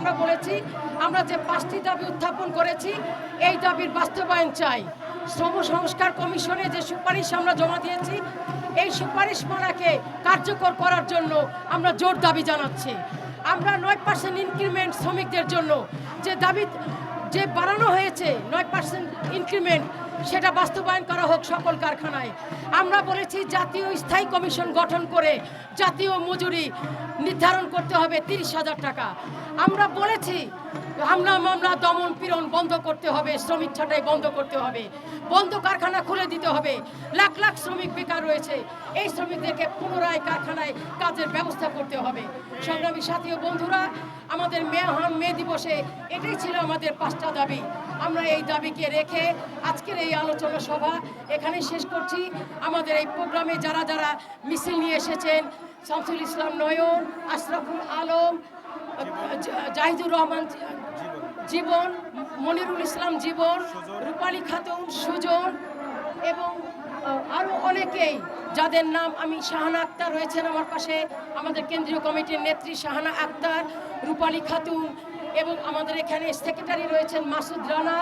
আমরা বলেছি, আমরা যে পাঁচটি দাবি উত্থাপন করেছি, এই দাবির বাস্তবায়ন চাই। শ্রম সংস্কার কমিশনে যে সুপারিশ আমরা জমা দিয়েছি, এই সুপারিশ মানাকে কার্যকর করার জন্য আমরা জোর দাবি জানাচ্ছি। আমরা নয় পার্সেন্ট ইনক্রিমেন্ট শ্রমিকদের জন্য যে দাবি, যে বাড়ানো হয়েছে, নয় পার্সেন্ট ইনক্রিমেন্ট সেটা বাস্তবায়ন করা হোক সকল কারখানায়। আমরা বলেছি জাতীয় স্থায়ী কমিশন গঠন করে জাতীয় মজুরি নির্ধারণ করতে হবে তিরিশ হাজার টাকা। আমরা বলেছি হামলা, মামলা, দমন, পীড়ন বন্ধ করতে হবে, শ্রমিক ছাঁটাই বন্ধ করতে হবে, বন্ধ কারখানা খুলে দিতে হবে, লাখ লাখ শ্রমিক বেকার রয়েছে, এই শ্রমিকদেরকে পুনরায় কারখানায় কাজের ব্যবস্থা করতে হবে। সংগ্রামী সাথী ও বন্ধুরা, আমাদের মে মে দিবসে এটাই ছিল আমাদের পাঁচটা দাবি। আমরা এই দাবিকে রেখে আজকের এই আলোচনা সভা এখানে শেষ করছি। আমাদের এই প্রোগ্রামে যারা যারা মিছিল নিয়ে এসেছেন, শামসুল ইসলাম নয়ন, আশরাফুল আলম, জাহিদুর রহমান জীবন, মনিরুল ইসলাম জীবন, রূপালী খাতুন সুজন এবং আরও অনেকেই যাদের নাম আমি শাহানা আক্তার রয়েছেন আমার পাশে, আমাদের কেন্দ্রীয় কমিটির নেত্রী শাহানা আক্তার, রূপালী খাতুন এবং আমাদের এখানে সেক্রেটারি রয়েছেন মাসুদ রানা।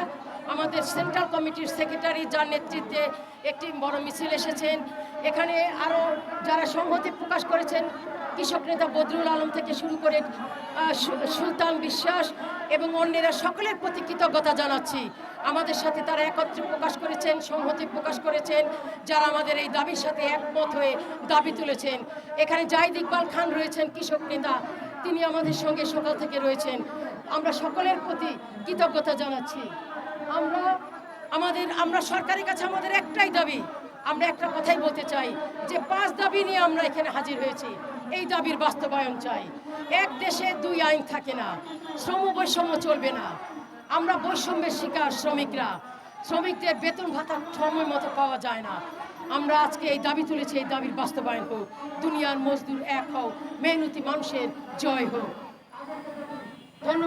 আমাদের সেন্ট্রাল কমিটির সেক্রেটারি যার নেতৃত্বে একটি বড় মিছিল এসেছেন। এখানে আরও যারা সংহতি প্রকাশ করেছেন, কৃষক নেতা বদরুল আলম থেকে শুরু করে সুলতান বিশ্বাস এবং অন্যেরা সকলের প্রতি কৃতজ্ঞতা জানাচ্ছি। আমাদের সাথে তারা একত্রে প্রকাশ করেছেন, সংহতি প্রকাশ করেছেন, যারা আমাদের এই দাবির সাথে একমত হয়ে দাবি তুলেছেন। এখানে জাহিদ ইকবাল খান রয়েছেন কৃষক নেতা। তিনি আমাদের সঙ্গে সকাল থেকে রয়েছেন। আমরা সকলের প্রতি কৃতজ্ঞতা জানাচ্ছি। আমরা, আমাদের, আমরা সরকারের কাছে আমাদের একটাই দাবি। আমরা একটা কথাই বলতে চাই যে পাঁচ দাবি নিয়ে আমরা এখানে হাজির হয়েছি। এই দাবির বাস্তবায়ন চাই। এক দেশে দুই আইন থাকে না। শ্রম বৈষম্য চলবে না। আমরা বৈষম্যের শিকার শ্রমিকরা। শ্রমিকদের বেতন ভাতা সময় মতো পাওয়া যায় না। আমরা আজকে এই দাবি তুলেছি, এই দাবির বাস্তবায়ন হোক। দুনিয়ার মজদুর এক হোক মেহনতি মানুষের জয় হোক। ধন্যবাদ।